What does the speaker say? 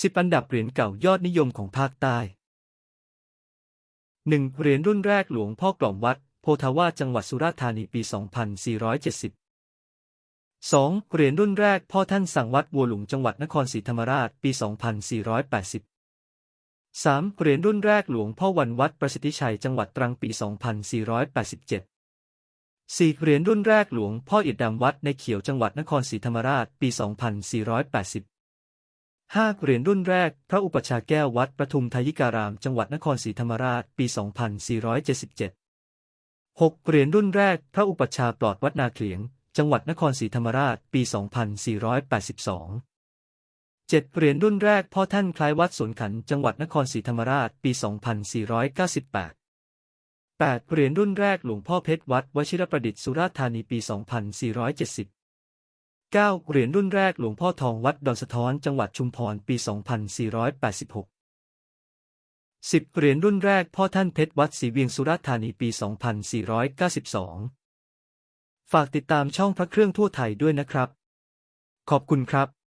10อันดับเหรียญเก่ายอดนิยมของภาคใต้ 1. เหรียญรุ่นแรกหลวงพ่อกล่อมวัด โพธาวาจังหวัดสุราษฎร์ธานีปี 2470 2. เหรียญรุ่นแรกพ่อท่านสั่งวัดบัวหลวงจังหวัดนครศรีธรรมราชปี 2480 3. เหรียญรุ่นแรกหลวงพ่อวันวัดประสิทธิชัยจังหวัดตรังปี 2487 4. เหรียญรุ่นแรกหลวงพ่ออิดดำวัดในเขียวจังหวัดนครศรีธรรมราชปี 2480 5. เหรียญรุ่นแรก พระอุปชฌาย์แก้ววัดประทุมทายิการาม จังหวัดนครศรีธรรมราช ปี 2477 6. เหรียญรุ่นแรก พระอุปชฌาย์ปลอดวัดนาเขียง จังหวัดนครศรีธรรมราช ปี 2482 7. เหรียญรุ่นแรกพ่อท่านคล้ายวัดสวนขัน จังหวัดนครศรีธรรมราช ปี 2498 8. เหรียญรุ่นแรกหลวงพ่อเพชรวัดวชิรประดิษฐ์สุราษฎร์ธานี ปี 2470 9. เหรียญรุ่นแรกหลวงพ่อทองวัดดอนสะท้อนจังหวัดชุมพรปี 2486 10. เหรียญรุ่นแรกพ่อท่านเพชรวัดศรีเวียงสุราษฎร์ธานีปี 2492 ฝากติดตามช่องพระเครื่องทั่วไทยด้วยนะครับ ขอบคุณครับ